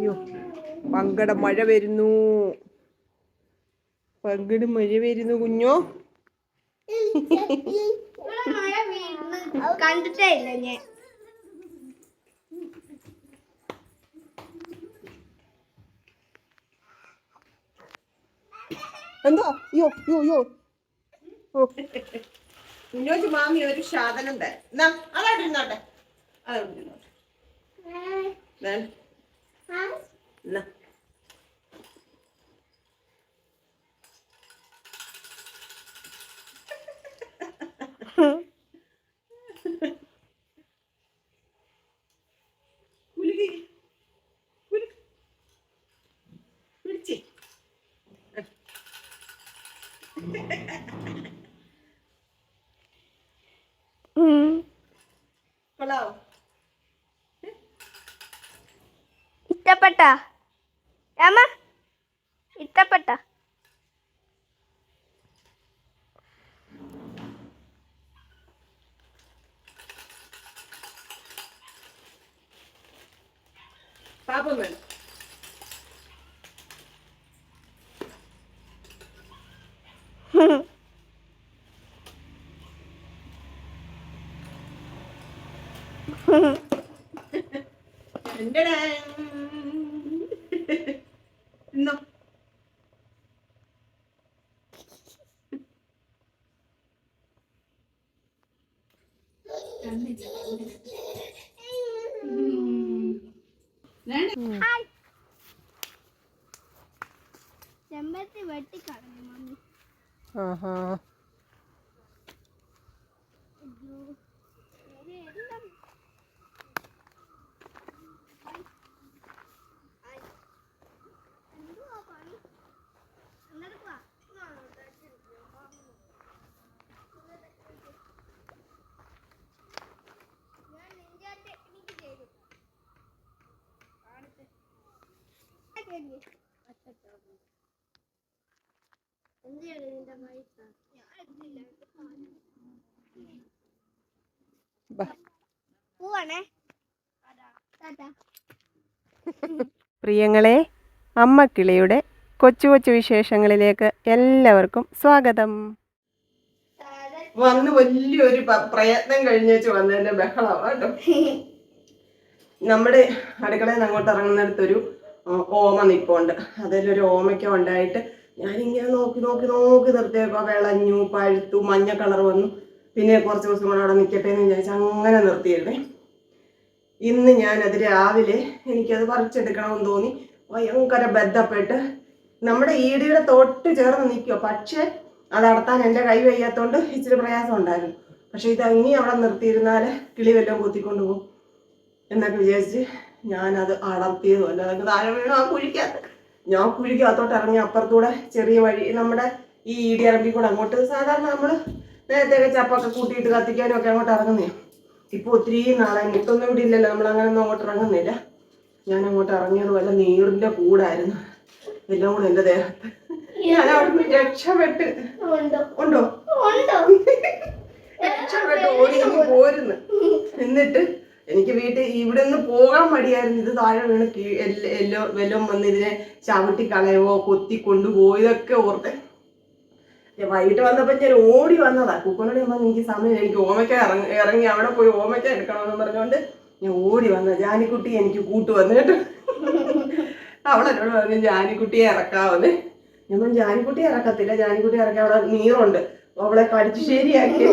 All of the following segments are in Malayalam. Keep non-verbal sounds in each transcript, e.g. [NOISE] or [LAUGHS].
അയ്യോ പങ്കട മഴ വരുന്നു. പങ്കട മഴ വരുന്നു കുഞ്ഞോ. കണ്ടിട്ടേ ഇല്ല ഞാൻ. എന്തോ? അയ്യോ യോ യോ ഓ. കുഞ്ഞോച്ച് മാമി ഒരു സാധനം തരാം എന്നാ അതവിടെ 那 ഇഷ്ടപ്പെട്ട? അമ്മ ഇഷ്ടപ്പെട്ട? പാപ്പം വേണം. [LAUGHS] എന്റെടാ. ഇന്നോ ചെമ്പരത്തി വെട്ടിക്കളഞ്ഞു മമ്മി ആഹാ അയ്യോ. ഇത് എല്ലാം ആയി. എന്തുവാ പണി? എന്തെടുക്കുവാ? ഇതാണോ തട്ടിയിരിക്കുന്നത്? വാങ്ങുന്നു. ഞാൻ നിന്റെ ടെക്നിക്ക് ചെയ്തു കാണിച്ച് എന്തിനാണ് നിന്റെ പൈസ ഞാൻ എടുത്തില്ല ബാ. പോവാണേ ടാറ്റാ പ്രിയങ്ങളെ അമ്മ കിളിയുടെ കൊച്ചു കൊച്ചു വിശേഷങ്ങളിലേക്ക് എല്ലാവർക്കും സ്വാഗതം. വന്ന് വലിയൊരു പ്രയത്നം പ്രയത്നം കഴിഞ്ഞേച്ച് വന്നതിന്റെ ബഹളമാണ് കേട്ടോ. [LAUGHS] നമ്മുടെ അടുക്കളയിൽ നിന്ന് അങ്ങോട്ട് ഇറങ്ങുന്നിടത്തൊരു ഓമ നിപ്പുണ്ട്. അതിലൊരു ഓമയ്ക്ക ഉണ്ടായിട്ട് ഞാനിങ്ങനെ നോക്കി നോക്കി നോക്കി നിർത്തിയപ്പോ വിളഞ്ഞു പഴുത്തു മഞ്ഞ കളർ വന്നു. പിന്നെ കുറച്ച് ദിവസം കൂടെ അവിടെ നിൽക്കട്ടെ എന്ന് വിചാരിച്ചു അങ്ങനെ നിർത്തിയിരുന്നേ ഇന്ന് ഞാനത് രാവിലെ എനിക്കത് പറിച്ചെടുക്കണമെന്ന് തോന്നി. ഭയങ്കര ബന്ധപ്പെട്ട് നമ്മുടെ ഈടിയുടെ തൊട്ട് ചേർന്ന് നിൽക്കുക പക്ഷേ അത് അടത്താൻ എന്റെ കൈ വയ്യാത്തോണ്ട് ഇച്ചിരി പ്രയാസം ഉണ്ടായിരുന്നു. പക്ഷെ ഇത് ഇനി അവിടെ നിർത്തിയിരുന്നാൽ കിളി വല്ലതും കുത്തിക്കൊണ്ട് പോകും എന്നൊക്കെ വിചാരിച്ച് ഞാനത് അടർത്തിയതുമല്ല അതൊക്കെ താഴെ വീണു ആ കുഴിക്കകത്ത് ഞാൻ കുഴിക്കകത്തോട്ട് ഇറങ്ങി അപ്പുറത്തൂടെ ചെറിയ വഴി നമ്മുടെ ഈ ഇടി ഇറമ്പി കൂടെ അങ്ങോട്ട് സാധാരണ നമ്മൾ നേരത്തെ ചപ്പൊക്കെ കൂട്ടിയിട്ട് കത്തിക്കാനും ഒക്കെ അങ്ങോട്ട് ഇറങ്ങുന്നേ. ഇപ്പോൾ ഒത്തിരി നാളെ മുട്ടൊന്നും ഇവിടെ ഇല്ലല്ലോ. നമ്മൾ അങ്ങനൊന്നും അങ്ങോട്ട് ഇറങ്ങുന്നില്ല. ഞാൻ അങ്ങോട്ട് ഇറങ്ങിയത് വല്ല നീറിന്റെ കൂടായിരുന്നു എല്ലാം കൂടെ എന്റെ ദേഹത്ത്. ഞാൻ അവിടുന്ന് രക്ഷപ്പെട്ട്. ഉണ്ടോ? [LAUGHS] രക്ഷപ്പെട്ട് ഓടി പോരുന്നു. എന്നിട്ട് എനിക്ക് വീട്ടിൽ ഇവിടെ നിന്ന് പോകാൻ മടിയായിരുന്നു. ഇത് താഴെ വീണ് എല്ല- വല്ലതും വന്ന് ഇതിനെ ചവിട്ടി കളയുവോ കൊത്തി കൊണ്ടുപോയോ ഇതൊക്കെ ഓർത്തെ. വൈകിട്ട് വന്നപ്പോൾ ഞാൻ ഓടി വന്നതാ. കുക്കനോട് ഞാൻ എനിക്ക് സമയം എനിക്ക് ഓമയ്ക്ക ഇറങ്ങി ഇറങ്ങി അവിടെ പോയി ഓമയ്ക്ക എടുക്കണമെന്ന് പറഞ്ഞുകൊണ്ട് ഞാൻ ഓടി വന്ന ജാനിക്കുട്ടി എനിക്ക് കൂട്ട് വന്നു കേട്ടോ. അവളെന്നോട് പറഞ്ഞു ജാനിക്കുട്ടിയെ ഇറക്കാവുന്നേ. ഞാൻ ജാനിക്കുട്ടി ജാനിക്കുട്ടിയെ ഇറക്കത്തില്ല ജാനിക്കുട്ടി ഇറക്കാൻ അവിടെ നീറുണ്ട്. അവളെ കടിച്ചു ശരിയാക്കി.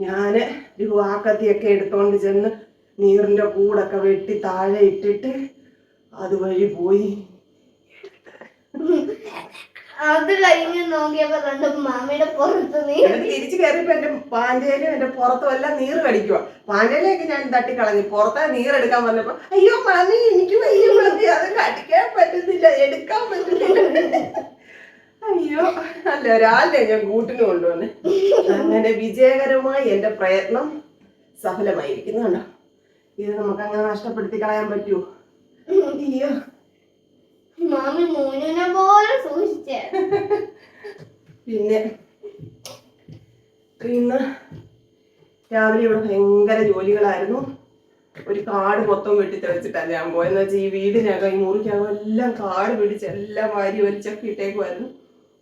ഞാൻ ഒരു വാക്കത്തിയൊക്കെ എടുത്തോണ്ട് ചെന്ന് നീറിന്റെ കൂടൊക്കെ വെട്ടി താഴെ ഇട്ടിട്ട് അതുവഴി പോയി. അത് കഴിഞ്ഞ് നോക്കിയപ്പോ കണ്ട് മാമിയുടെ പുറത്ത് നീ തിരിച്ചു കയറിയപ്പോ എന്റെ പാഞ്ചേലും എന്റെ പുറത്തും എല്ലാം നീർ കടിക്കുക പാഞ്ചേലൊക്കെ ഞാൻ തട്ടി കളഞ്ഞു പുറത്തെ നീറെടുക്കാൻ പറഞ്ഞപ്പോ അയ്യോ മാമി എനിക്ക് വയ്യ അത് കടിക്കാൻ പറ്റുന്നില്ല എടുക്കാൻ പറ്റുന്നില്ല. അയ്യോ അല്ല ഒരാളെ ഞാൻ കൂട്ടിന് കൊണ്ടുവന്ന്. അങ്ങനെ വിജയകരമായി എന്റെ പ്രയത്നം സഫലമായിരിക്കുന്നു കണ്ടോ ഇത് നമുക്ക് അങ്ങനെ നഷ്ടപ്പെടുത്തി കളയാൻ പറ്റുമോ അയ്യോ. മാമി മൂന്നിനെ പോലെ സൂക്ഷിച്ചേ. പിന്നെ ഇന്ന് രാവിലെ ഇവിടെ ഭയങ്കര ജോലികളായിരുന്നു. ഒരു കാട് മൊത്തം വെട്ടി തെളിച്ചിട്ടാണ് ഞാൻ പോയെന്ന് വെച്ചാൽ ഈ വീടിനകം ഈ മുറിക്കകം എല്ലാം കാട് പിടിച്ച് എല്ലാം വാരി വലിച്ചൊക്കെ ഇട്ടേക്കുമായിരുന്നു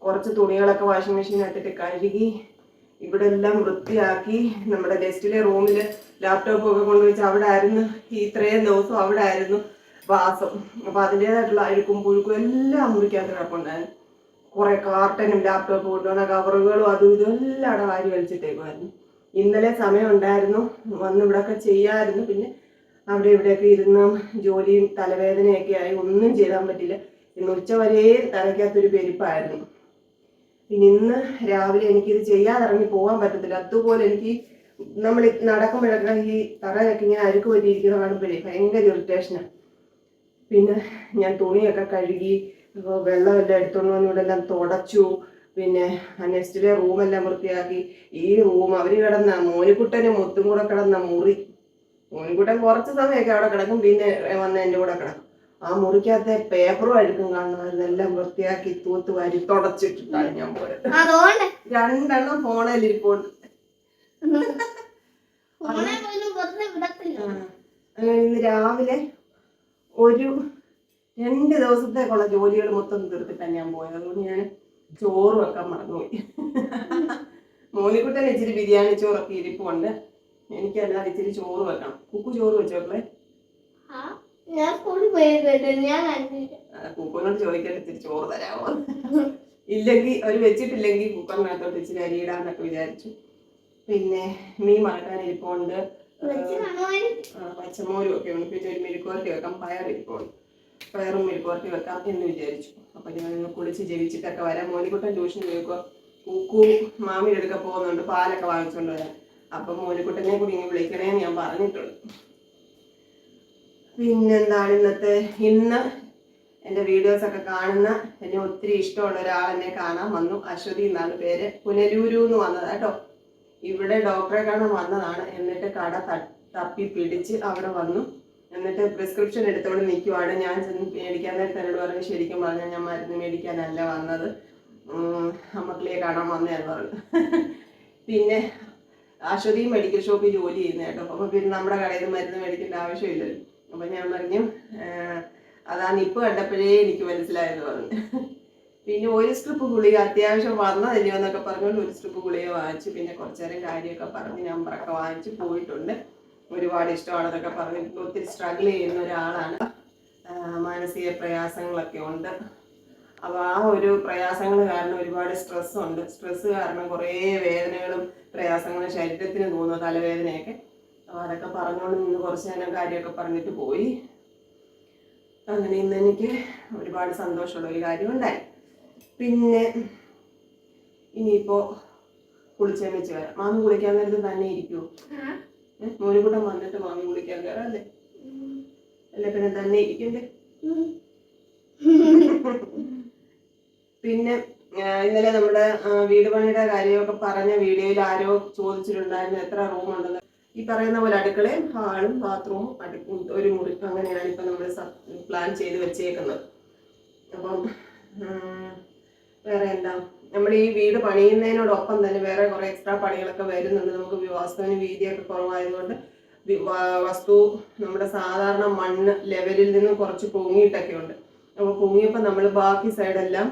കുറച്ച് തുണികളൊക്കെ വാഷിംഗ് മെഷീനകത്തിട്ട് കഴുകി ഇവിടെ എല്ലാം വൃത്തിയാക്കി. നമ്മുടെ ഗസ്റ്റിലെ റൂമിൽ ലാപ്ടോപ്പ് ഒക്കെ കൊണ്ടുവച്ച് അവിടെ ആയിരുന്നു ഇത്രയും ദിവസം അവിടെ ആയിരുന്നു വാസം. അപ്പൊ അതിന്റെതായിട്ടുള്ള അഴുക്കും പുഴുക്കും എല്ലാം മുറിക്കാത്ത കിടപ്പുണ്ടായിരുന്നു. കുറെ കാർട്ടനും ലാപ്ടോപ്പ് കൊണ്ടുവന്ന കവറുകളും അതും ഇതും എല്ലാം അവിടെ വാരി വലിച്ചിട്ടേക്കുമായിരുന്നു ഇന്നലെ സമയം ഉണ്ടായിരുന്നു. വന്ന് ഇവിടെയൊക്കെ ചെയ്യാമായിരുന്നു പിന്നെ അവിടെ ഇവിടെയൊക്കെ ഇരുന്ന് ജോലിയും തലവേദനയൊക്കെ ആയി. ഒന്നും ചെയ്യാൻ പറ്റില്ല. ഇന്ന് ഉച്ച വരെ തലയ്ക്കകത്തൊരു പെരുപ്പായിരുന്നു. പിന്നെ ഇന്ന് രാവിലെ എനിക്കിത് ചെയ്യാതെ ഇറങ്ങി പോകാൻ പറ്റത്തില്ല. അതുപോലെ എനിക്ക് നമ്മൾ നടക്കുമ്പോഴൊക്കെ ഈ തറയൊക്കെ ഇങ്ങനെ അരുക്ക് പറ്റിയിരിക്കുന്ന കാണുമ്പോഴേ ഭയങ്കര ഇറിറ്റേഷനാണ് പിന്നെ ഞാൻ തുണിയൊക്കെ കഴുകി വെള്ളം വെള്ളമെല്ലാം എടുത്തോണ്ട് വന്ന് ഇവിടെ എല്ലാം തുടച്ചു. പിന്നെ നെക്സ്റ്റിലെ റൂമെല്ലാം വൃത്തിയാക്കി. ഈ റൂം അവർ കിടന്ന മോനിക്കുട്ടനും മുത്തും കൂടെ കിടന്ന മുറി. മോനിക്കുട്ടൻ കുറച്ച് സമയമൊക്കെ അവിടെ കിടക്കും പിന്നെ വന്ന് എന്റെ കൂടെ കിടക്കും. ആ മുറിക്കകത്തെ പേപ്പറും അഴുക്കും കാണുമായിരുന്നു എല്ലാം വൃത്തിയാക്കി തൂത്ത് വാരി തുടച്ചിട്ടിട്ടാണ് ഞാൻ പോയത്. രണ്ടെണ്ണം ഫോണിൽ ഇരിപ്പുണ്ട്. ഇന്ന് രാവിലെ ഒരു രണ്ട് ദിവസത്തേക്കുള്ള ജോലികൾ മൊത്തം തീർത്തിട്ടാണ് ഞാൻ പോയത്. അതുകൊണ്ട് ഞാൻ ചോറ് വെക്കാൻ മറന്നുപോയി. മോനിക്കുട്ടൻ ഇച്ചിരി ബിരിയാണി ചോറൊക്കെ ഇരിപ്പുണ്ട്. എനിക്കല്ലാതെ ഇച്ചിരി ചോറ് വെക്കണം. കുക്കു ചോറ് വെച്ചോക്കളെ ആ, ഞാൻ സ്കൂളിൽ പോയി കേട്ടോ ഞാൻ കുക്കുവിനോട് ചോദിക്കാൻ ചോറ് തരാമോ? ഇല്ലെങ്കിൽ അവർ വെച്ചിട്ടില്ലെങ്കിൽ കുക്കറിനകത്തോട്ട് ഇച്ചിരി അരി ഇടാന്നൊക്കെ വിചാരിച്ചു. പിന്നെ മീൻ മറക്കാൻ ഇരിപ്പുണ്ട്. പച്ചമോരും ഒക്കെ ഉണ്ട്. പിന്നെ ഒരു മെഴുക്കുവരട്ടി വെക്കാം പയർ ഇരിപ്പുണ്ട്. പയറും മെഴുക്കുവരട്ടി വെക്കാം എന്ന് വിചാരിച്ചു. അപ്പൊ ഞാൻ കുളിച്ച് ജീവിച്ചിട്ടൊക്കെ വരാം. മോനിക്കുട്ടൻ ട്യൂഷൻ ചോദിക്കുക പൂക്കൂ മാമിയുടെ അടുക്ക പോകുന്നുണ്ട്. പാലൊക്കെ വാങ്ങിച്ചുകൊണ്ട് വരാം അപ്പൊ മോനിക്കുട്ടനെ കൂടി ഇങ്ങനെ വിളിക്കണേന്ന് ഞാൻ പറഞ്ഞിട്ടുണ്ട്. പിന്നെന്താണ് ഇന്നത്തെ ഇന്ന് എന്റെ വീഡിയോസ് ഒക്കെ കാണുന്ന എന്നെ ഒത്തിരി ഇഷ്ടമുള്ള ഒരാൾ എന്നെ കാണാൻ വന്നു. അശ്വതി എന്നാണ് പേര്. പുനലൂരു എന്ന് വന്നതാണ് കേട്ടോ. ഇവിടെ ഡോക്ടറെ കാണാൻ വന്നതാണ്. എന്നിട്ട് കട തപ്പി പിടിച്ച് അവിടെ വന്നു. എന്നിട്ട് പ്രിസ്ക്രിപ്ഷൻ എടുത്തോണ്ട് നിൽക്കുവാണ് ഞാൻ ചെന്ന് മേടിക്കാൻ നേരത്തെ എന്നോട് പറഞ്ഞു ശരിക്കും പറഞ്ഞാൽ ഞാൻ മരുന്ന് മേടിക്കാനല്ല വന്നത്. അമ്മക്കിളിയെ കാണാൻ വന്നതെന്ന് പറഞ്ഞു. [LAUGHS] പിന്നെ അശ്വതി മെഡിക്കൽ ഷോപ്പിൽ ജോലി ചെയ്യുന്ന കേട്ടോ. അപ്പൊ പിന്നെ നമ്മുടെ കടയിൽ നിന്ന് മരുന്ന് മേടിക്കേണ്ട ആവശ്യമില്ലല്ലോ. അപ്പൊ ഞാൻ പറഞ്ഞു അതാ നിപ്പ് കണ്ടപ്പോഴേ എനിക്ക് മനസ്സിലായെന്ന് പറഞ്ഞു. പിന്നെ ഒരു സ്ട്രിപ്പ് ഗുളിക അത്യാവശ്യം വന്നതല്ലയോ എന്നൊക്കെ പറഞ്ഞുകൊണ്ട് ഒരു സ്ട്രിപ്പ് ഗുളിക വാങ്ങിച്ചു. പിന്നെ കുറച്ചു നേരം കാര്യമൊക്കെ പറഞ്ഞ് നമ്പറൊക്കെ വാങ്ങിച്ച് പോയിട്ടുണ്ട്. ഒരുപാട് ഇഷ്ടമാണെന്നൊക്കെ പറഞ്ഞ് ഒത്തിരി സ്ട്രഗിൾ ചെയ്യുന്ന ഒരാളാണ്. മാനസിക പ്രയാസങ്ങളൊക്കെ ഉണ്ട്. അപ്പോൾ ആ ഒരു പ്രയാസങ്ങൾ കാരണം ഒരുപാട് സ്ട്രെസ് ഉണ്ട്. സ്ട്രെസ് കാരണം കുറേ വേദനകളും പ്രയാസങ്ങളും ശരീരത്തിന് തോന്നുന്നു തലവേദനയൊക്കെ. അതൊക്കെ പറഞ്ഞുകൊണ്ട് നിന്ന് കുറച്ച് നേരം കാര്യമൊക്കെ പറഞ്ഞിട്ട് പോയി. അങ്ങനെ ഇന്ന് എനിക്ക് ഒരുപാട് സന്തോഷമുള്ള ഒരു കാര്യം ഉണ്ടായി. പിന്നെ ഇനിയിപ്പോൾ കുളിച്ചാൻ വെച്ച് വരാം. മാമി കുളിക്കാൻ നേരത്ത് തന്നെ ഇരിക്കുമോ മോനിക്കൂട്ടം വന്നിട്ട് മാമി കുളിക്കാൻ കയറാം അല്ലേ അല്ലെ പിന്നെ തന്നെ ഇരിക്കണ്ടേ? പിന്നെ ഇന്നലെ നമ്മുടെ വീട് പണിയുടെ കാര്യമൊക്കെ പറഞ്ഞ വീഡിയോയിൽ ആരോ ചോദിച്ചിട്ടുണ്ടായിരുന്നു എത്ര റൂം ഉണ്ടെന്ന് ഈ പറയുന്ന പോലെ അടുക്കളയും ഹാളും ബാത്റൂമും അടുപ്പും ഒരു മുറി അങ്ങനെയാണ് ഇപ്പം നമ്മൾ പ്ലാൻ ചെയ്ത് വെച്ചേക്കുന്നത്. അപ്പം വേറെ എന്താ? നമ്മൾ ഈ വീട് പണിയുന്നതിനോടൊപ്പം തന്നെ വേറെ കുറെ എക്സ്ട്രാ പണികളൊക്കെ വരുന്നുണ്ട്. നമുക്ക് വാസ്തുവിന് വീതിയൊക്കെ കുറവായതുകൊണ്ട് വസ്തു നമ്മുടെ സാധാരണ മണ്ണ് ലെവലിൽ നിന്ന് കുറച്ച് പൊങ്ങിയിട്ടൊക്കെ ഉണ്ട്. അപ്പോൾ പൊങ്ങിയപ്പോൾ നമ്മൾ ബാക്കി സൈഡെല്ലാം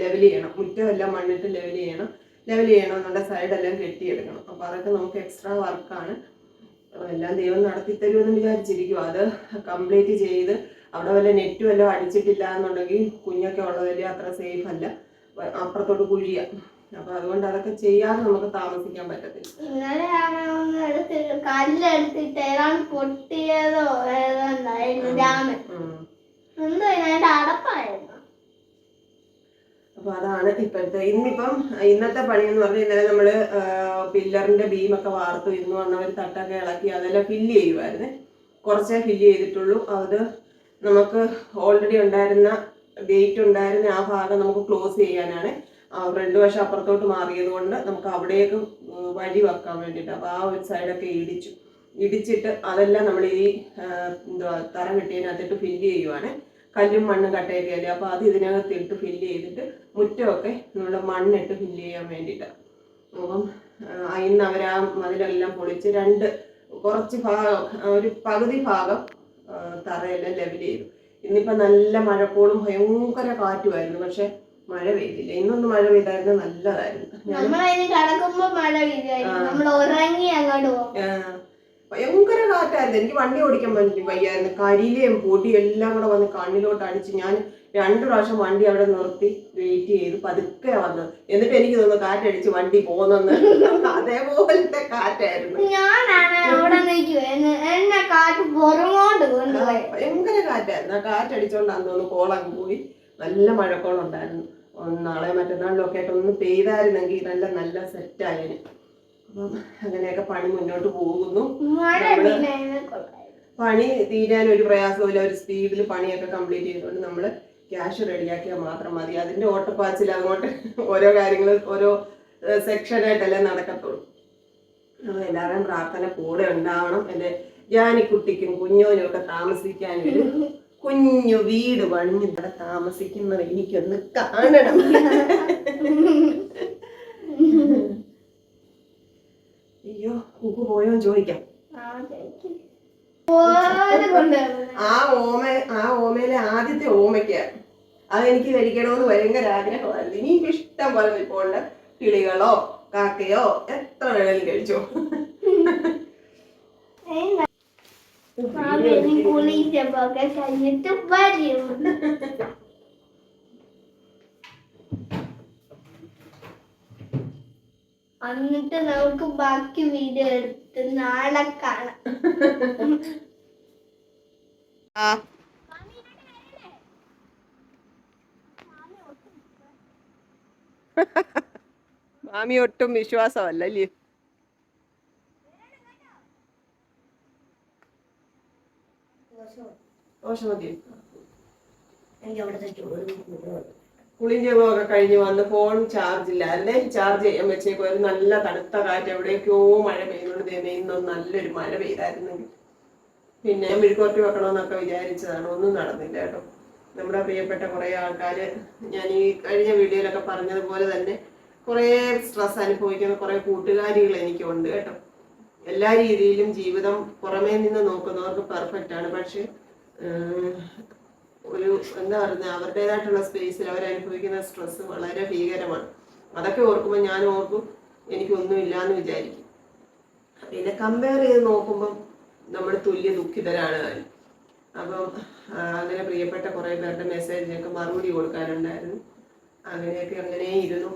ലെവൽ ചെയ്യണം. മുറ്റമെല്ലാം മണ്ണിട്ട് ലെവൽ ചെയ്യണം. ലെവൽ ചെയ്യണം എന്നുള്ള സൈഡെല്ലാം കെട്ടിയെടുക്കണം. അപ്പോൾ അതൊക്കെ നമുക്ക് എക്സ്ട്രാ വർക്കാണ് എല്ലാം ദൈവം നടത്തി തരുമെന്ന് വിചാരിച്ചിരിക്കും അത് കംപ്ലീറ്റ് ചെയ്ത് അവിടെ വല്ല നെറ്റ് വല്ലതും അടിച്ചിട്ടില്ല എന്നുണ്ടെങ്കിൽ കുഞ്ഞൊക്കെ ഉള്ളതല്ലേ അത്ര സേഫ് അല്ല. അപ്പുറത്തോട്ട് കുഴിയ. അപ്പൊ അതുകൊണ്ട് അതൊക്കെ ചെയ്യാതെ നമുക്ക് താമസിക്കാൻ പറ്റത്തില്ല. ഇന്നലെ ഒന്ന് എടുത്തിട്ട് കല്ലെടുത്തിട്ട് ഏതാണ് പൊട്ടിയതോ രാമൻ എന്തോ അടപ്പായിരുന്നു. അപ്പൊ അതാണ് ഇപ്പോഴത്തെ. ഇന്നിപ്പം ഇന്നത്തെ പണി എന്ന് പറഞ്ഞാൽ ഇന്നലെ നമ്മൾ പില്ലറിന്റെ ബീമൊക്കെ വാർത്തു ഇന്ന് വന്നവർ തട്ടൊക്കെ ഇളക്കി അതെല്ലാം ഫില്ല് ചെയ്യുമായിരുന്നു കുറച്ചേ ഫില്ല് ചെയ്തിട്ടുള്ളൂ. അത് നമുക്ക് ഓൾറെഡി ഉണ്ടായിരുന്ന ഗേറ്റ് ഉണ്ടായിരുന്ന ആ ഭാഗം നമുക്ക് ക്ലോസ് ചെയ്യാനാണ്. ഫ്രണ്ട് വശം അപ്പുറത്തോട്ട് മാറിയത് കൊണ്ട് നമുക്ക് അവിടേക്ക് വഴി വെക്കാൻ വേണ്ടിയിട്ട്. അപ്പോൾ ആ ഒരു സൈഡൊക്കെ ഇടിച്ചു. ഇടിച്ചിട്ട് അതെല്ലാം നമ്മൾ ഈ എന്തുവാ തറ കെട്ടിയതിനകത്തിട്ട് ഫില്ല് ചെയ്യുവാണ്. കല്ലും മണ്ണും കട്ടയൊക്കെ അല്ലേ അപ്പോൾ അത് ഇതിനകത്ത് ഇട്ട് ഫില്ല് ചെയ്തിട്ട് മുറ്റമൊക്കെ നമ്മൾ മണ്ണിട്ട് ഫില്ല് ചെയ്യാൻ വേണ്ടിയിട്ടാണ് അപ്പം ഇന്ന് അവർ ആ മതിലെല്ലാം പൊളിച്ച് രണ്ട് കുറച്ച് ഭാഗം ഒരു പകുതി ഭാഗം തറയെല്ലാം ലെവൽ ചെയ്തു. ഇന്നിപ്പോൾ നല്ല മഴക്കോളും ഭയങ്കര കാറ്റുമായിരുന്നു. പക്ഷെ മഴ പെയ്തില്ല. ഇന്നൊന്ന് മഴ പെയ്തായിരുന്നു നല്ലതായിരുന്നു. നമ്മൾ കിടക്കുമ്പോൾ കിടക്കുമ്പോ മഴ പെയ്തായിരുന്നു. നമ്മൾ ഉറങ്ങി അങ്ങോട്ട് പോകും ഭയങ്കര കാറ്റായിരുന്നു. എനിക്ക് വണ്ടി ഓടിക്കാൻ പറ്റും വയ്യായിരുന്നു. കരിയിലെയും പൊടി എല്ലാം കൂടെ വന്ന് കണ്ണിലോട്ട് അടിച്ച് ഞാൻ രണ്ടു പ്രാവശ്യം വണ്ടി അവിടെ നിർത്തി വെയിറ്റ് ചെയ്ത് പതുക്കെ വന്നത് എന്നിട്ട് എനിക്ക് തോന്നുന്നു കാറ്റടിച്ച് വണ്ടി പോന്നെന്ന്. അതേപോലത്തെ കാറ്റായിരുന്നു. ഭയങ്കര കാറ്റായിരുന്നു. ആ കാറ്റടിച്ചോണ്ടാന്ന് തോന്നുന്നു കോളങ്ങ് പോയി. നല്ല മഴക്കോളുണ്ടായിരുന്നു. നാളെ മറ്റന്നാളിലൊക്കെ ആയിട്ട് ഒന്ന് പെയ്തായിരുന്നെങ്കിൽ നല്ല നല്ല സെറ്റായിരുന്നു അങ്ങനെയൊക്കെ പണി മുന്നോട്ട് പോകുന്നു. പണി തീരാൻ ഒരു പ്രയാസമില്ല ഒരു സ്പീഡിൽ പണിയൊക്കെ കംപ്ലീറ്റ് ചെയ്തുകൊണ്ട് നമ്മൾ ക്യാഷ് റെഡിയാക്കിയാൽ മാത്രം മതി. അതിന്റെ ഓട്ടപ്പാച്ചിൽ അങ്ങോട്ട് ഓരോ കാര്യങ്ങൾ ഓരോ സെക്ഷനായിട്ടല്ലേ നടക്കത്തുള്ളൂ. അപ്പോൾ എല്ലാവരും പ്രാർത്ഥന കൂടെ ഉണ്ടാവണം. എന്റെ ജാനിക്കുട്ടിക്കും കുഞ്ഞോനും ഒക്കെ താമസിക്കാൻ ഒരു കുഞ്ഞു വീട് പണിഞ്ഞ് ഇവിടെ താമസിക്കുന്നത് എനിക്കൊന്ന് കാണണം [LAUGHS] അയ്യോ കുക്കു പോയോ ചോദിക്കാം. ആ, ഓമ ആ ഓമയിലെ ആദ്യത്തെ ഓമയ്ക്ക് അതെനിക്ക് ധരിക്കണമെന്ന് ഭയങ്കര ആഗ്രഹമായിരുന്നു. ഇനി എനിക്ക് ഇഷ്ടം പോലെ നിൽപ്പുണ്ട്. കിളികളോ കാക്കയോ എത്ര വേണേലും കഴിച്ചോ. കഴിഞ്ഞിട്ട് വരും. [LAUGHS] എന്നിട്ട് നമുക്ക് ബാക്കി വീഡിയോ എടുത്ത് നാളെ കാണാം. ആ. മാമി ഒട്ടും വിശ്വാസമല്ല അല്ലേ? ദോശ മതി കുളിയും ജപമൊക്കെ കഴിഞ്ഞ് വന്ന് ഫോൺ ചാർജ് ഇല്ല. അല്ലേ ചാർജ് ചെയ്യാൻ വെച്ചേക്കും ഒരു നല്ല തണുത്ത കാറ്റ് എവിടേക്കോ മഴ പെയ്യുന്നുണ്ട് ഇന്നും നല്ലൊരു മഴ പെയ്തായിരുന്നെങ്കിൽ. പിന്നെ ഞാൻ മെഴുകുവരട്ടി വെക്കണമെന്നൊക്കെ വിചാരിച്ചതാണ്. ഒന്നും നടന്നില്ല കേട്ടോ. നമ്മുടെ പ്രിയപ്പെട്ട കുറേ ആൾക്കാർ ഞാൻ ഈ കഴിഞ്ഞ വീഡിയോയിലൊക്കെ പറഞ്ഞതുപോലെ തന്നെ കുറേ സ്ട്രെസ് അനുഭവിക്കുന്ന കുറേ കൂട്ടുകാരികൾ എനിക്കുണ്ട് കേട്ടോ. എല്ലാ രീതിയിലും ജീവിതം പുറമേ നിന്ന് നോക്കുന്നവർക്ക് പെർഫെക്റ്റ് ആണ്. പക്ഷെ ഒരു എന്താ പറയുന്നത് അവരുടേതായിട്ടുള്ള സ്പേസിൽ അവർ അനുഭവിക്കുന്ന സ്ട്രെസ് വളരെ ഭീകരമാണ്. അതൊക്കെ ഓർക്കുമ്പോൾ ഞാൻ ഓർക്കും എനിക്കൊന്നുമില്ല എന്ന് വിചാരിക്കും. പിന്നെ കമ്പയർ ചെയ്ത് നോക്കുമ്പം നമ്മൾ തുല്യ ദുഃഖിതരാണ് അപ്പം അങ്ങനെ പ്രിയപ്പെട്ട കുറേ പേരുടെ മെസ്സേജിനൊക്കെ മറുപടി കൊടുക്കാനുണ്ടായിരുന്നു. അങ്ങനെയൊക്കെ അങ്ങനെ ഇരുന്നു.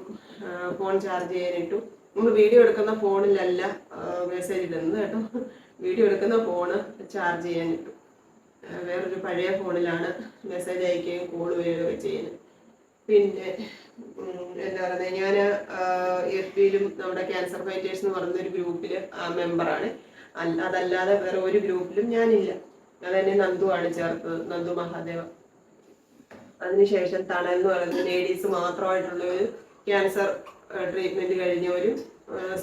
ഫോൺ ചാർജ് ചെയ്യാനിട്ടു. നമ്മൾ വീഡിയോ എടുക്കുന്ന ഫോണിലല്ല മെസ്സേജ് ഇടുന്നത് കേട്ടോ. [LAUGHS] വീഡിയോ എടുക്കുന്ന ഫോണ് ചാർജ് ചെയ്യാനിട്ടു വേറൊരു പഴയ ഫോണിലാണ് മെസ്സേജ് അയക്കുകയും കോൾ വരികയൊക്കെ ചെയ്യുന്നത്. പിന്നെ എന്താ പറയുന്നത് ഞാൻ എഫ് ബിയിലും നമ്മുടെ ക്യാൻസർ ഫൈറ്റേഴ്സ് എന്ന് പറയുന്ന ഒരു ഗ്രൂപ്പിൽ മെമ്പറാണ് അതല്ലാതെ വേറെ ഒരു ഗ്രൂപ്പിലും ഞാനില്ല. അതെന്നെ നന്ദുവാണ് ചേർത്തത് നന്ദു മഹാദേവ അതിനുശേഷം തണൽ എന്ന് പറയുന്നത് ലേഡീസ് മാത്രമായിട്ടുള്ള ഒരു ക്യാൻസർ ട്രീറ്റ്മെന്റ് കഴിഞ്ഞവരും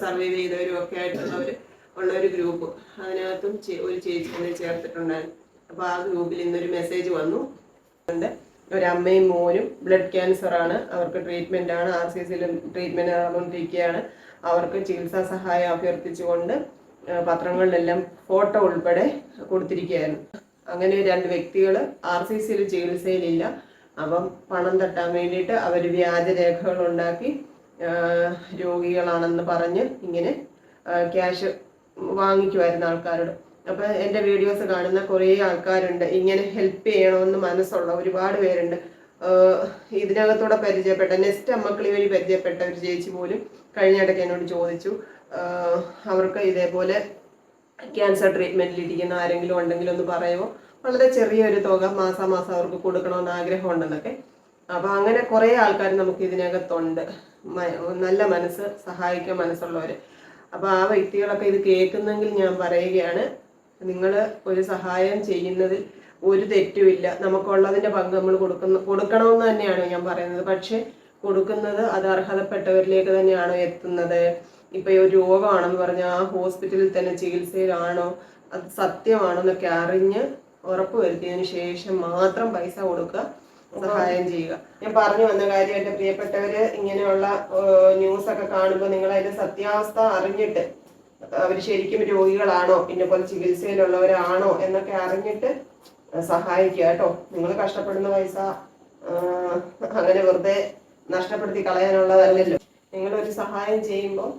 സർവൈവ് ചെയ്തവരും ഒക്കെ ആയിട്ടുള്ളവർ ഉള്ള ഒരു ഗ്രൂപ്പ് അതിനകത്തും ഒരു ചേച്ചി ചേർത്തിട്ടുണ്ടായിരുന്നു. അപ്പോൾ ആ ഗ്രൂപ്പിൽ ഇന്നൊരു മെസ്സേജ് വന്നു. ഉണ്ട്. ഒരമ്മയും മോനും ബ്ലഡ് ക്യാൻസർ ആണ്. അവർക്ക് ട്രീറ്റ്മെന്റ് ആണ്. ആർ സി സിയിലും ട്രീറ്റ്മെന്റ് നടന്നുകൊണ്ടിരിക്കുകയാണ്. അവർക്ക് ചികിത്സാ സഹായം അഭ്യർത്ഥിച്ചുകൊണ്ട് പത്രങ്ങളിലെല്ലാം ഫോട്ടോ ഉൾപ്പെടെ കൊടുത്തിരിക്കുകയായിരുന്നു അങ്ങനെ രണ്ട് വ്യക്തികൾ ആർ സി സിയിൽ ചികിത്സയിലില്ല. അപ്പം പണം തട്ടാൻ വേണ്ടിയിട്ട് അവർ വ്യാജരേഖകൾ ഉണ്ടാക്കി രോഗികളാണെന്ന് പറഞ്ഞ് ഇങ്ങനെ ക്യാഷ് വാങ്ങിക്കുമായിരുന്നു ആൾക്കാരോട്. അപ്പൊ എന്റെ വീഡിയോസ് കാണുന്ന കുറേ ആൾക്കാരുണ്ട്. ഇങ്ങനെ ഹെൽപ്പ് ചെയ്യണമെന്ന് മനസ്സുള്ള ഒരുപാട് പേരുണ്ട്. ഇതിനകത്തൂടെ പരിചയപ്പെട്ട നെക്സ്റ്റ് അമ്മക്കളി വഴി പരിചയപ്പെട്ട ഒരു ചേച്ചി പോലും കഴിഞ്ഞ ഇടയ്ക്ക് എന്നോട് ചോദിച്ചു. അവർക്ക് ഇതേപോലെ ക്യാൻസർ ട്രീറ്റ്മെന്റിലിരിക്കുന്ന ആരെങ്കിലും ഉണ്ടെങ്കിൽ ഒന്ന് പറയുമോ വളരെ ചെറിയൊരു തുക മാസാമാസം അവർക്ക് കൊടുക്കണമെന്ന് ആഗ്രഹമുണ്ടെന്നൊക്കെ. അപ്പൊ അങ്ങനെ കുറേ ആൾക്കാർ നമുക്ക് ഇതിനകത്തുണ്ട് നല്ല മനസ്സ് സഹായിക്കാൻ മനസ്സുള്ളവര്. അപ്പൊ ആ വ്യക്തികളൊക്കെ ഇത് കേൾക്കുന്നെങ്കിൽ ഞാൻ പറയുകയാണ്. നിങ്ങൾ ഒരു സഹായം ചെയ്യുന്നതിൽ ഒരു തെറ്റുമില്ല നമുക്കുള്ളതിന്റെ പങ്ക് നമ്മൾ കൊടുക്കുന്ന കൊടുക്കണമെന്ന് തന്നെയാണ് ഞാൻ പറയുന്നത്. പക്ഷേ കൊടുക്കുന്നത് അത് അർഹതപ്പെട്ടവരിലേക്ക് തന്നെയാണോ എത്തുന്നത്? ഇപ്പം ഒരു രോഗമാണെന്ന് പറഞ്ഞാൽ ആ ഹോസ്പിറ്റലിൽ തന്നെ ചികിത്സയിലാണോ? അത് സത്യമാണോ എന്നൊക്കെ അറിഞ്ഞ് ഉറപ്പ് വരുത്തിയതിനു ശേഷം മാത്രം പൈസ കൊടുക്കുക സഹായം ചെയ്യുക. ഞാൻ പറഞ്ഞു വന്ന കാര്യം എന്റെ പ്രിയപ്പെട്ടവര് ഇങ്ങനെയുള്ള ന്യൂസ് ഒക്കെ കാണുമ്പോൾ നിങ്ങൾ അതിന്റെ സത്യാവസ്ഥ അറിഞ്ഞിട്ട് അവർ ശരിക്കും രോഗികളാണോ? പിന്നെ പോലെ ചികിത്സയിലുള്ളവരാണോ? എന്നൊക്കെ അറിഞ്ഞിട്ട് സഹായിക്കുക കേട്ടോ. നിങ്ങൾ കഷ്ടപ്പെടുന്ന പൈസ അങ്ങനെ വെറുതെ നഷ്ടപ്പെടുത്തി കളയാനുള്ളതല്ലല്ലോ. നിങ്ങളൊരു സഹായം ചെയ്യുമ്പോൾ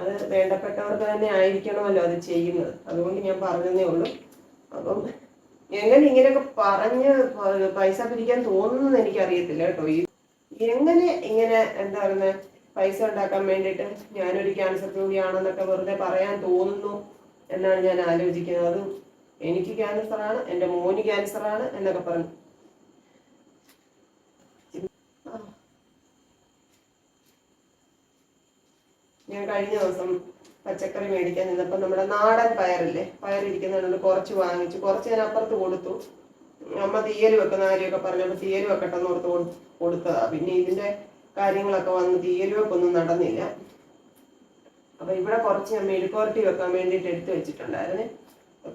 അത് വേണ്ടപ്പെട്ടവർക്ക് തന്നെ ആയിരിക്കണമല്ലോ അത് ചെയ്യുന്നത്. അതുകൊണ്ട് ഞാൻ പറഞ്ഞതേ ഉള്ളൂ. അപ്പം എങ്ങനെ ഇങ്ങനെയൊക്കെ പറഞ്ഞ് പൈസ പിരിക്കാൻ തോന്നുന്നു എനിക്കറിയത്തില്ല കേട്ടോ. ഈ എങ്ങനെ ഇങ്ങനെ എന്താ പറയുന്നത് പൈസ ഉണ്ടാക്കാൻ വേണ്ടിയിട്ട് ഞാനൊരു ക്യാൻസർ രോഗിയാണെന്നൊക്കെ വെറുതെ പറയാൻ തോന്നുന്നു എന്നാണ് ഞാൻ ആലോചിക്കുന്നത്. അത് എനിക്ക് ക്യാൻസറാണ് എന്റെ മോന് ക്യാൻസറാണ് എന്നൊക്കെ പറഞ്ഞു. ഞാൻ കഴിഞ്ഞ ദിവസം പച്ചക്കറി മേടിക്കാൻ നിന്നപ്പോൾ നമ്മുടെ നാടൻ പയറില്ലേ പയറിരിക്കുന്നതുകൊണ്ട് കുറച്ച് വാങ്ങിച്ചു. കുറച്ച് ഞാൻ അപ്പുറത്ത് കൊടുത്തു. അമ്മ തീയൽ വെക്കുന്ന കാര്യമൊക്കെ പറഞ്ഞപ്പോൾ തീയൽ വെക്കട്ടെന്ന് ഓർത്ത് കൊടു- കൊടുത്തതാ. പിന്നെ ഇതിന്റെ കാര്യങ്ങളൊക്കെ വന്ന് തീയൽ വെപ്പൊന്നും നടന്നില്ല. അപ്പൊ ഇവിടെ കുറച്ച് ഞാൻ മെഴുക്കുവരട്ടി വെക്കാൻ വേണ്ടിയിട്ട് എടുത്തു വെച്ചിട്ടുണ്ടായിരുന്നേ.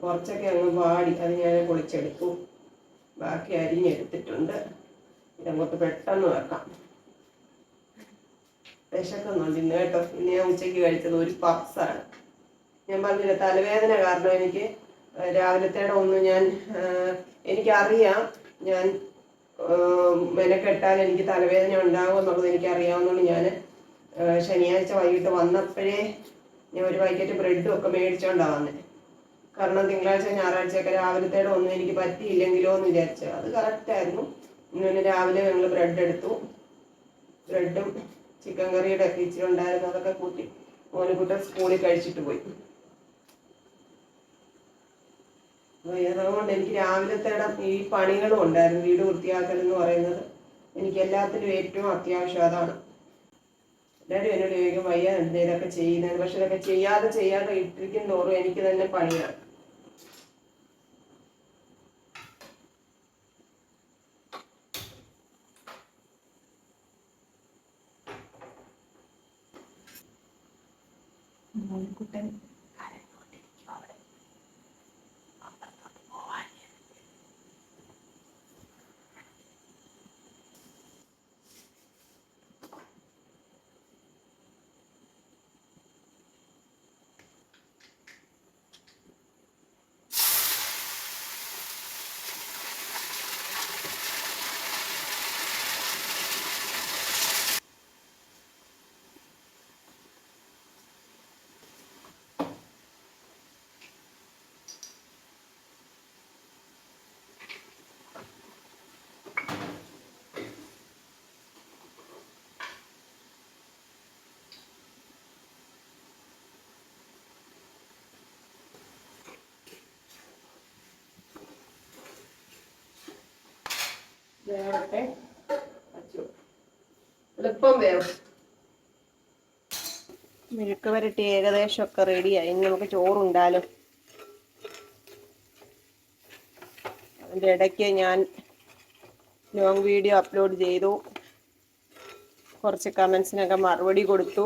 കുറച്ചൊക്കെ അങ്ങ് വാടി അത് ഞാൻ പൊളിച്ചെടുത്തു. ബാക്കി അരിഞ്ഞെടുത്തിട്ടുണ്ട് ഇതങ്ങോട്ട് പെട്ടെന്ന് വെക്കാം. വിശക്കുന്നുണ്ട് ഇന്ന് കേട്ടോ. ഇന്ന് ഞാൻ ഉച്ചയ്ക്ക് കഴിച്ചത് ഒരു പപ്സാണ്. ഞാൻ പറഞ്ഞില്ല തലവേദന കാരണം എനിക്ക് രാവിലത്തേടെ ഒന്നും ഞാൻ എനിക്കറിയാം ഞാൻ മെനക്കെട്ടാൽ എനിക്ക് തലവേദന ഉണ്ടാകും എന്നുള്ളത് എനിക്ക് അറിയാവുന്നതുകൊണ്ട് ഞാൻ ശനിയാഴ്ച വൈകിട്ട് വന്നപ്പോഴേ ഞാൻ ഒരു പാക്കറ്റ് ബ്രെഡും ഒക്കെ മേടിച്ചോണ്ടാ വന്നത് കാരണം തിങ്കളാഴ്ച ഞായറാഴ്ചയൊക്കെ രാവിലത്തേടെ ഒന്നും എനിക്ക് പറ്റിയില്ലെങ്കിലോ എന്ന് വിചാരിച്ചു. അത് കറക്റ്റായിരുന്നു ഇങ്ങനെ രാവിലെ ഞങ്ങൾ ബ്രെഡ് എടുത്തു. ബ്രെഡും ചിക്കൻ കറിയുടെ ഒക്കെ ഇച്ചിരി ഉണ്ടായിരുന്നു. അതൊക്കെ കൂട്ടി മോനെ കൂട്ടം സ്കൂളിൽ കഴിച്ചിട്ട് പോയി അപ്പൊ അതുകൊണ്ട് എനിക്ക് രാവിലത്തെ ഈ പണികളും ഉണ്ടായിരുന്നു വീട് വൃത്തിയാക്കൽ എന്ന് പറയുന്നത്. എനിക്ക് എല്ലാത്തിനും ഏറ്റവും അത്യാവശ്യം അതാണ്. എല്ലാവരും എന്നോട് ചോദിക്കും വയ്യ എന്തേലൊക്കെ ചെയ്യുന്നത്? പക്ഷെ ഇതൊക്കെ ചെയ്യാതെ ചെയ്യാതെ ഇട്ടിരിക്കും തോറും എനിക്ക് തന്നെ പണിയാണ്. മോൻകുട്ടൻ വേവട്ടെ. എളുപ്പം വേവും. മെഴുക്ക് വരട്ടി ഏകദേശം ഒക്കെ റെഡിയായി. ഇനി നമുക്ക് ചോറുണ്ടാലോ. അതിന്റെ ഇടയ്ക്ക് ഞാൻ ലോങ് വീഡിയോ അപ്ലോഡ് ചെയ്തു. കുറച്ച് കമൻസിനൊക്കെ മറുപടി കൊടുത്തു.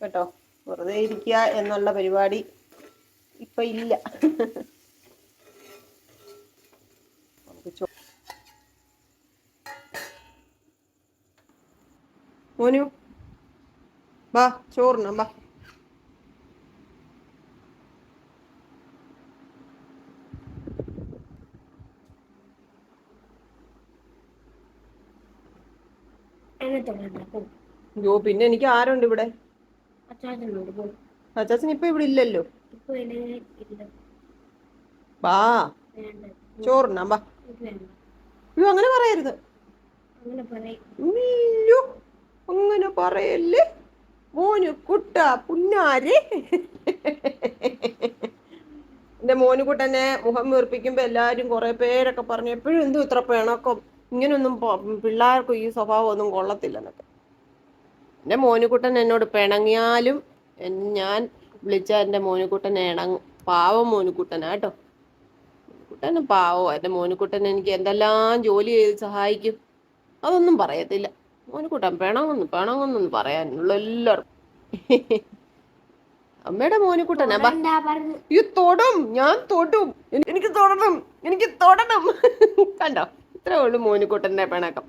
കേട്ടോ? വെറുതെ ഇരിക്കുക എന്നുള്ള പരിപാടി ഇപ്പൊ ഇല്ല നമുക്ക് ചോ മോനു. വാ ചോറിന് വാ അയ്യോ പിന്നെ എനിക്ക് ആരുണ്ട് ഇവിടെ? അച്ചാച്ചൻ ഇപ്പൊ ഇവിടെ ഇല്ലല്ലോ. വാ ചോറിനാ വാ അയ്യോ അങ്ങനെ പറയരുത്. അങ്ങനെ പറയും. അങ്ങനെ പറയല്ലേ? മോന് കുട്ട പുന്നാരെ. എന്റെ മോനുകുട്ടനെ മുഖം വീർപ്പിക്കുമ്പോ എല്ലാരും കുറേ പേരൊക്കെ പറഞ്ഞു എപ്പോഴും എന്തും ഇത്ര പിണക്കം? ഇങ്ങനൊന്നും പിള്ളേർക്കും ഈ സ്വഭാവം ഒന്നും കൊള്ളത്തില്ലെന്നൊക്കെ. എന്റെ മോനുകുട്ടൻ എന്നോട് പിണങ്ങിയാലും ഞാൻ വിളിച്ച എന്റെ മോനുകുട്ടനെ ഇണങ്ങും. പാവം മോനുകുട്ടനാ കേട്ടോ. കുട്ടന് പാവോ. എന്റെ മോനുകുട്ടൻ എനിക്ക് എന്തെല്ലാം ജോലി ചെയ്ത് സഹായിക്കും? അതൊന്നും പറയത്തില്ല. മോനുകുട്ടൻ പിണങ്ങുന്നു പിണങ്ങുന്നു പറയാനുള്ള എല്ലാവർക്കും. അമ്മയുടെ എന്താ പറഞ്ഞു. ഈ തൊടും ഞാൻ തൊടും. എനിക്ക് തൊടണം എനിക്ക് തൊടണം. കണ്ടോ? ഇത്രേ ഉള്ളൂ മോനിക്കുട്ടന്റെ പിണക്കം.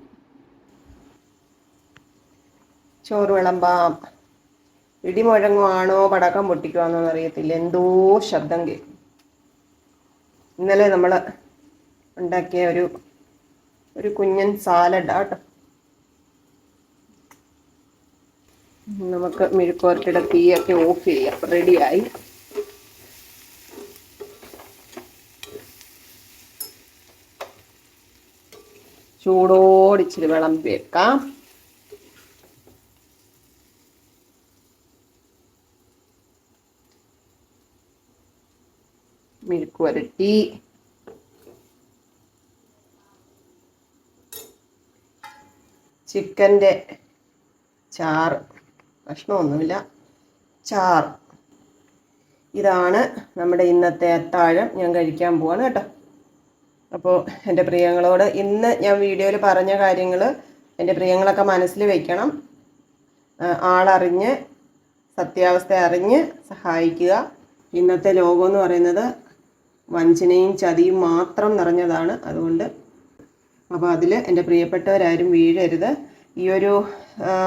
ചോറ് വിളമ്പാം. ഇടിമുഴങ്ങുവാണോ പടക്കം പൊട്ടിക്കുവാണോ എന്നറിയത്തില്ല. എന്തോ ശബ്ദം കേൾക്കും ഇന്നലെ നമ്മൾ ഉണ്ടാക്കിയ ഒരു ഒരു കുഞ്ഞൻ സാലഡാ കേട്ടോ നമുക്ക് മെഴുക്കുവരട്ടിയുടെ തീയൊക്കെ ഓഫ് ചെയ്യാം. റെഡിയായി. ചൂടോടിച്ചിരി വിളമ്പി വെക്കാം. മെഴുക്ക് വരട്ടി ചിക്കന്റെ ചാറ്. കഷ്ണമൊന്നുമില്ല ചാറ്. ഇതാണ് നമ്മുടെ ഇന്നത്തെ അത്താഴം. ഞാൻ കഴിക്കാൻ പോവാണ് കേട്ടോ. അപ്പോൾ എന്റെ പ്രിയങ്ങളോട് ഇന്ന് ഞാൻ വീഡിയോയിൽ പറഞ്ഞ കാര്യങ്ങൾ എന്റെ പ്രിയങ്ങളൊക്കെ മനസ്സിൽ വയ്ക്കണം ആളറിഞ്ഞ് സത്യാവസ്ഥ അറിഞ്ഞ് സഹായിക്കുക. ഇന്നത്തെ ലോകം എന്ന് പറയുന്നത് വഞ്ചനയും ചതിയും മാത്രം നിറഞ്ഞതാണ് അതുകൊണ്ട്. അപ്പോൾ അതിൽ എന്റെ പ്രിയപ്പെട്ടവരാരും വീഴരുത്. ഈ ഒരു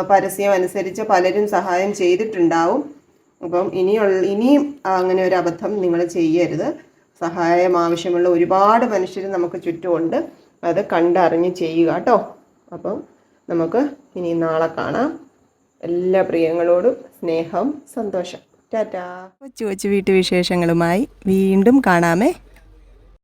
പരസ്യം അനുസരിച്ച് പലരും സഹായം ചെയ്തിട്ടുണ്ടാവും. അപ്പം ഇനിയുള്ള ഇനിയും അങ്ങനെ ഒരു അബദ്ധം നിങ്ങൾ ചെയ്യരുത്. സഹായം ആവശ്യമുള്ള ഒരുപാട് മനുഷ്യർ നമുക്ക് ചുറ്റുമുണ്ട്. അത് കണ്ടറിഞ്ഞ് ചെയ്യുക കേട്ടോ. അപ്പം നമുക്ക് ഇനി നാളെ കാണാം. എല്ലാ പ്രിയങ്ങളോടും സ്നേഹം സന്തോഷം. ടാറ്റാ. കൊച്ചു കൊച്ചു വീട്ടുവിശേഷങ്ങളുമായി വീണ്ടും കാണാമേ.